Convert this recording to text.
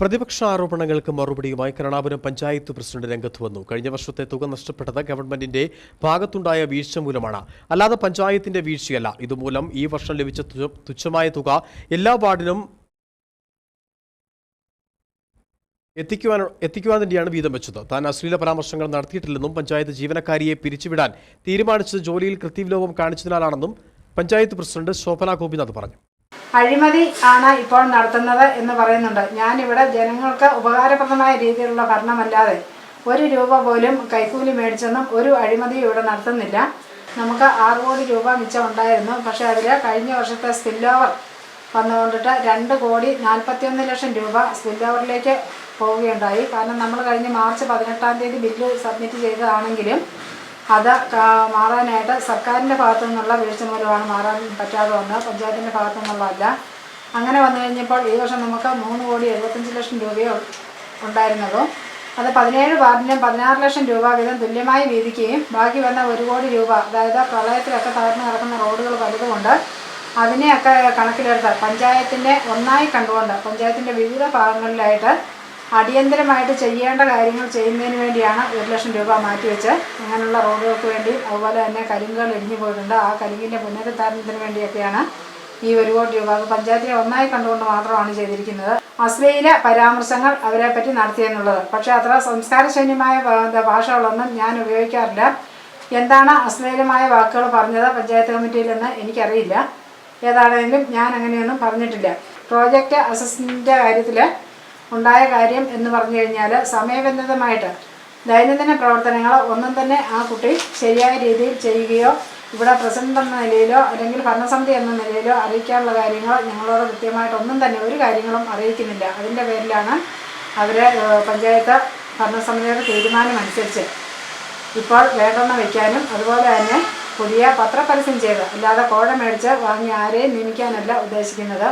പ്രതിപക്ഷ ആരോപണങ്ങൾക്ക് മറുപടിയുമായി കരുണാപുരം പഞ്ചായത്ത് പ്രസിഡന്റ് രംഗത്ത് വന്നു. കഴിഞ്ഞ വർഷത്തെ തുക നഷ്ടപ്പെട്ടത് ഗവൺമെന്റിന്റെ ഭാഗത്തുണ്ടായ വീഴ്ച മൂലമാണ്. അല്ലാതെ പഞ്ചായത്തിന്റെ വീഴ്ചയല്ല. ഇതുമൂലം ഈ വർഷം ലഭിച്ച തുച്ഛമായ തുക എല്ലാ വാർഡിനും എത്തിക്കുവാൻ എത്തിക്കുവാൻ തന്നെയാണ് വീതം വെച്ചത്. താൻ അശ്ലീല പരാമർശങ്ങൾ നടത്തിയിട്ടില്ലെന്നും പഞ്ചായത്ത് ജീവനക്കാരിയെ പിരിച്ചുവിടാൻ തീരുമാനിച്ചത് ജോലിയിൽ കൃത്യവിലോപം കാണിച്ചതിനാലാണെന്നും പഞ്ചായത്ത് പ്രസിഡന്റ് ശോഭന ഗോപിനാഥ് പറഞ്ഞു. അഴിമതി ആണ് ഇപ്പോൾ നടത്തുന്നത് എന്ന് പറയുന്നുണ്ട്. ഞാനിവിടെ ജനങ്ങൾക്ക് ഉപകാരപ്രദമായ രീതിയിലുള്ള ഭരണമല്ലാതെ ഒരു രൂപ പോലും കൈക്കൂലി മേടിച്ചൊന്നും ഒരു അഴിമതിയും ഇവിടെ നടത്തുന്നില്ല. നമുക്ക് ആറ് കോടി രൂപ മിച്ചം ഉണ്ടായിരുന്നു. പക്ഷേ അതിൽ കഴിഞ്ഞ വർഷത്തെ സ്പില്ലോവർ വന്നുകൊണ്ടിട്ട് രണ്ട് കോടി നാൽപ്പത്തിയൊന്ന് ലക്ഷം രൂപ സ്പില്ലോവറിലേക്ക് പോവുകയുണ്ടായി. കാരണം നമ്മൾ കഴിഞ്ഞ മാർച്ച് പതിനെട്ടാം തീയതി ബില്ല് സബ്മിറ്റ് ചെയ്തതാണെങ്കിലും അത് മാറാനായിട്ട് സർക്കാരിന്റെ ഭാഗത്തു നിന്നുള്ള വീഴ്ച മൂലമാണ് മാറാൻ പറ്റാതെ വന്നത്. പഞ്ചായത്തിന്റെ ഭാഗത്തു നിന്നുള്ളതല്ല അങ്ങനെ വന്നു കഴിഞ്ഞപ്പോൾ ഈ വർഷം നമുക്ക് മൂന്ന് കോടി എഴുപത്തഞ്ച് ലക്ഷം രൂപയോ ഉണ്ടായിരുന്നുള്ളൂ. അത് പതിനേഴ് വാർഡിനും പതിനാറ് ലക്ഷം രൂപ വീതം തുല്യമായി വീതിക്കുകയും ബാക്കി വന്ന ഒരു കോടി രൂപ അതായത് പ്രളയത്തിലൊക്കെ തകർന്നു കിടക്കുന്ന റോഡുകൾ പലതുകൊണ്ട് അതിനെയൊക്കെ കണക്കിലെടുത്ത് പഞ്ചായത്തിന്റെ ഒന്നായി കണ്ടുകൊണ്ട് പഞ്ചായത്തിന്റെ വിവിധ ഭാഗങ്ങളിലായിട്ട് അടിയന്തരമായിട്ട് ചെയ്യേണ്ട കാര്യങ്ങൾ ചെയ്യുന്നതിന് വേണ്ടിയാണ് ഒരു ലക്ഷം രൂപ മാറ്റിവെച്ച് അങ്ങനെയുള്ള റോഡുകൾക്ക് വേണ്ടി അതുപോലെ തന്നെ കരിങ്കുകൾ ഇടിഞ്ഞു പോയിട്ടുണ്ട്. ആ കരിങ്കിന്റെ പുനരുദ്ധാരണത്തിന് വേണ്ടിയൊക്കെയാണ് ഈ ഒരു കോടി രൂപ. പഞ്ചായത്തിനെ ഒന്നായി കണ്ടുകൊണ്ട് മാത്രമാണ് ചെയ്തിരിക്കുന്നത്. അശ്ലീല പരാമർശങ്ങൾ അവരെപ്പറ്റി പറ്റി നടത്തിയെന്നുള്ളത്. പക്ഷേ അത്ര സംസ്കാരശൂന്യമായ ഭാഷകളൊന്നും ഞാൻ ഉപയോഗിക്കാറില്ല. എന്താണ് അശ്ലീലമായ വാക്കുകൾ പറഞ്ഞത് പഞ്ചായത്ത് കമ്മിറ്റിയിൽ നിന്ന് എനിക്കറിയില്ല. ഏതാണെങ്കിലും ഞാൻ അങ്ങനെയൊന്നും പറഞ്ഞിട്ടില്ല. പ്രോജക്റ്റ് അസസ്മെന്റെ കാര്യത്തിൽ ഉണ്ടായ കാര്യം എന്ന് പറഞ്ഞു കഴിഞ്ഞാൽ സമയബന്ധിതമായിട്ട് ദൈനംദിന പ്രവർത്തനങ്ങൾ ഒന്നും തന്നെ ആ കുട്ടി ശരിയായ രീതിയിൽ ചെയ്യുകയോ ഇവിടെ പ്രസിഡന്റ് എന്ന നിലയിലോ അല്ലെങ്കിൽ ഭരണസമിതി എന്ന നിലയിലോ അറിയിക്കാനുള്ള കാര്യങ്ങൾ ഞങ്ങളോട് കൃത്യമായിട്ടൊന്നും തന്നെ ഒരു കാര്യങ്ങളും അറിയിക്കുന്നില്ല. അതിന്റെ പേരിലാണ് അവർ പഞ്ചായത്ത് ഭരണസമിതിയുടെ തീരുമാനമനുസരിച്ച് ഇപ്പോൾ വേണ്ടെന്ന് വയ്ക്കാനും അതുപോലെ തന്നെ പുതിയ പത്രപരസ്യം ചെയ്ത് അല്ലാതെ കോഴ മേടിച്ച് വാങ്ങി ആരെയും നിയമിക്കാനല്ല ഉദ്ദേശിക്കുന്നത്.